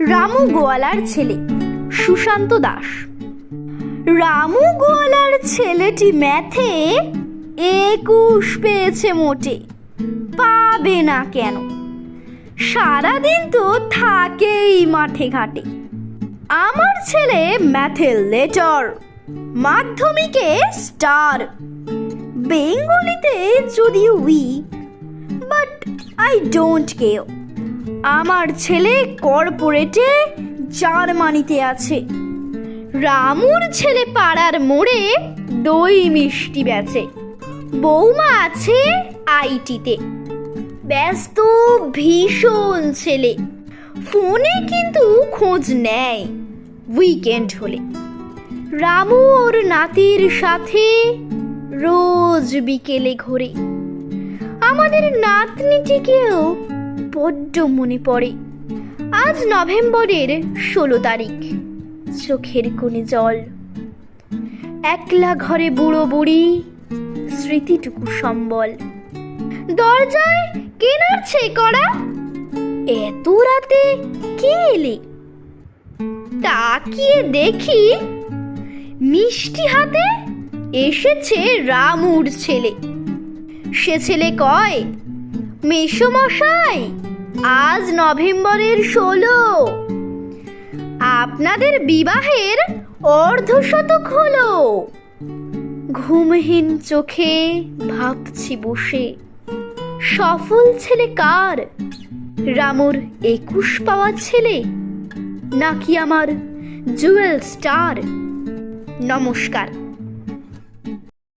রামু গোয়ালার ছেলে, সুশান্ত দাস। রামু গোয়ালার ছেলেটি ম্যাথে একুশ পেয়েছে মোটে, পাবে না কেন? সারাদিন তো থাকেই মাঠে ঘাটে। আমার ছেলে ম্যাথে লেটার, মাধ্যমিকে স্টার। বেঙ্গলিতে যদিও weak but I don't care. আমার ছেলে কর্পোরেটে জার্মানিতে আছে। রামুর ছেলে পাড়ার মোড়ে দই মিষ্টি বেচে। বৌমা আছে আইটিতে। ব্যস্ত ভীষণ ছেলে। ফোনে কিন্তু খোঁজ নেয় উইকেন্ড হলে। রামু ওর নাতির সাথে রোজ বিকেলে ঘোরে। আমাদের নাতনিটিকেও বড্ড মনে পড়ে। আজ নভেম্বরের ষোলো তারিখ। চোখের কোণে জল। একলা ঘরে বুড়ো বুড়ি, স্মৃতিটুকু সম্বল। দরজায় কে নাড়ছে করা এত রাতে কে এলে? তাকিয়ে দেখি মিষ্টি হাতে এসেছে রামুর ছেলে। সে ছেলে কয় মেসমশাই আজ নভেম্বরের ষোলো। আপনাদের বিবাহের অর্ধশতক হলো। ঘুমহীন চোখে ভাবছি বসে, সফল ছেলে কার? রামুর একুশ পাওয়া ছেলে, নাকি আমার জুয়েল স্টার? নমস্কার।